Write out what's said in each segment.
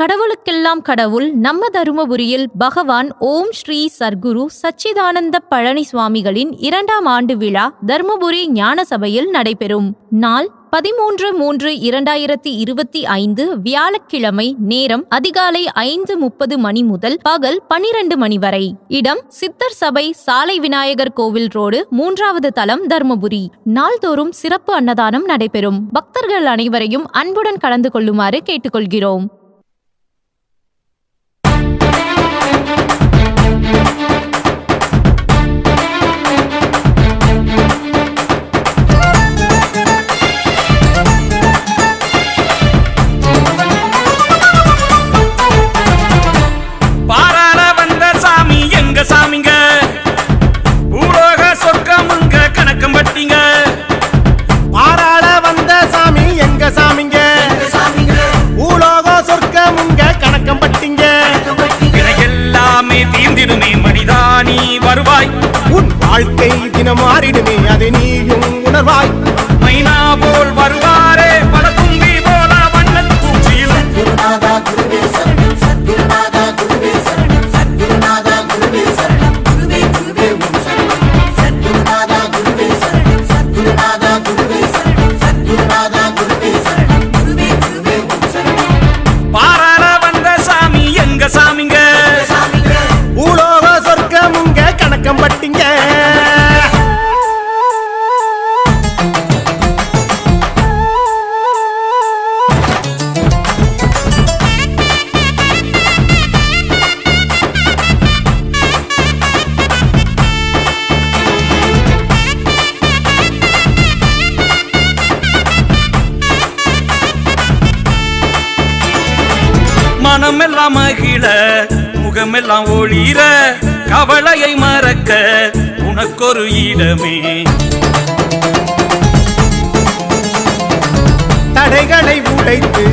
கடவுளுக்கெல்லாம் கடவுள் நம்ம தருமபுரியில் பகவான் ஓம் ஸ்ரீ சர்க்குரு சச்சிதானந்த பழனி சுவாமிகளின் இரண்டாம் ஆண்டு விழா தருமபுரி ஞான சபையில் நடைபெறும். நாள் பதிமூன்று மூன்று இரண்டாயிரத்தி இருபத்தி ஐந்து வியாழக்கிழமை நேரம் அதிகாலை ஐந்து முப்பது மணி முதல் பகல் பனிரெண்டு மணி வரை. இடம் சித்தர் சபை சாலை விநாயகர் கோவில் ரோடு மூன்றாவது தளம் தர்மபுரி. நாள்தோறும் சிறப்பு அன்னதானம் நடைபெறும். பக்தர்கள் அனைவரையும் அன்புடன் கலந்து கொள்ளுமாறு கேட்டுக்கொள்கிறோம். வாழ்க்கை மாறிடுமே அதை நீ மனமெல்லாம் மகிழ முகமெல்லாம் ஒளிர கவலையை மறக்க உனக்கொரு இடமே. தடைகளை உடைத்து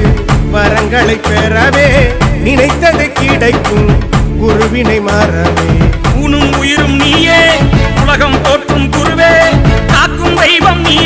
வரங்களை பெறவே நினைத்தது கிடைக்கும் குருவினை மறவே. உனும் உயிரும் நீயே உலகம் போற்றும் குருவே காக்கும் தெய்வம் நீயே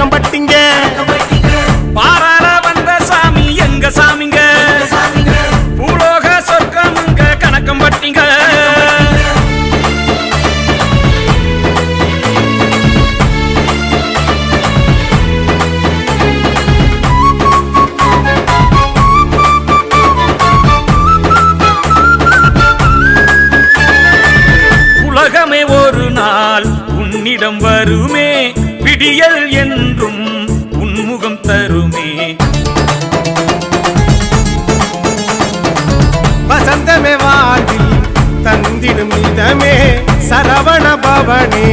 பக்கம் பட்டிங்க. கபட்டிங்க வந்த சாமி எங்க சாமிங்க? சாமிங்க பூலோக சொர்க்கமுங்க கணக்கம் பட்டிங்க. உலகமே ஒரு நாள் உன்னிடம் வருமே. விடியல் என்றும் உன்முகம் தருமே. வசந்தமே வாழ்வில் தந்திடும் இதமே. சரவண பவனே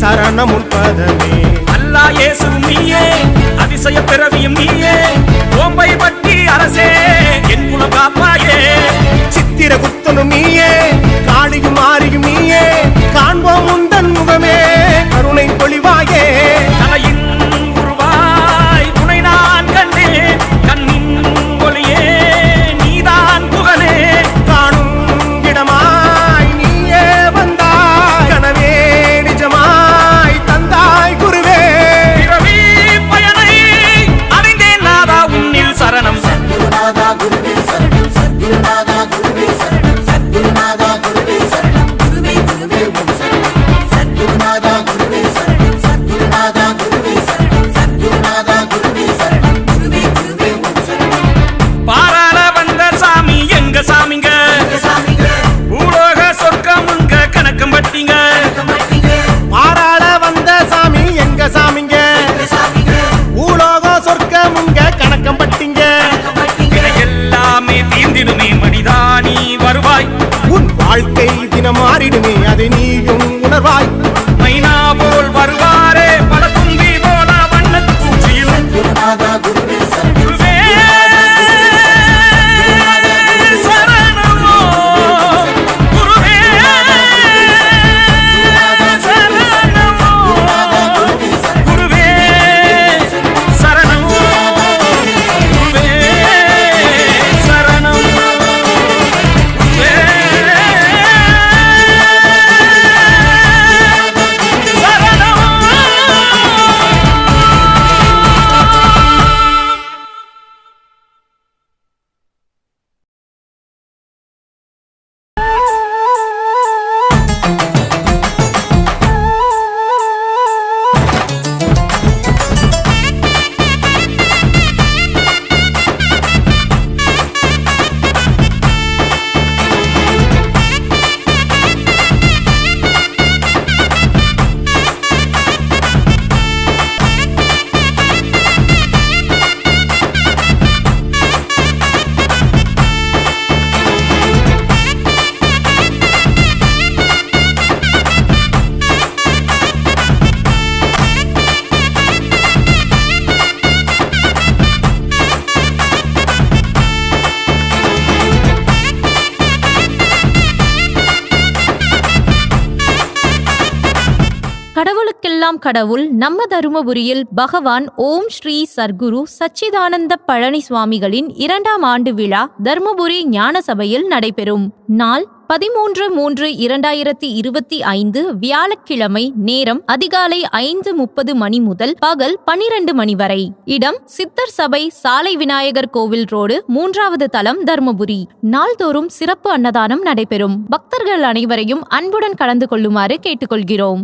சரணமுன் பதமே. அல்லா இயேசு நீயே அதிசய பிறவியும் நீயே. ஓம்பை பட்டி கணக்கம் பட்டிங்க. எல்லாமே தீர்ந்திடுமே மனிதா நீ வருவாய். உன் வாழ்க்கை தினம் மாறிடுமே அதை நீயும் உணர்வாய். மைனா போல் வருவாரே பல தும்பி போல வண்ணத்து பூச்சியில் குருவே கடவுளுக்கெல்லாம் கடவுள் நம்ம தருமபுரியில் பகவான் ஓம் ஸ்ரீ சர்க்குரு சச்சிதானந்த பழனி சுவாமிகளின் இரண்டாம் ஆண்டு விழா தர்மபுரி ஞான சபையில் நடைபெறும். நாள் பதிமூன்று மூன்று இரண்டாயிரத்தி இருபத்தி ஐந்து வியாழக்கிழமை நேரம் அதிகாலை ஐந்து முப்பது மணி முதல் பகல் பனிரெண்டு மணி வரை. இடம் சித்தர் சபை சாலை விநாயகர் கோவில் ரோடு மூன்றாவது தளம் தர்மபுரி. நாள்தோறும் சிறப்பு அன்னதானம் நடைபெறும். பக்தர்கள் அனைவரையும் அன்புடன் கலந்து கொள்ளுமாறு கேட்டுக்கொள்கிறோம்.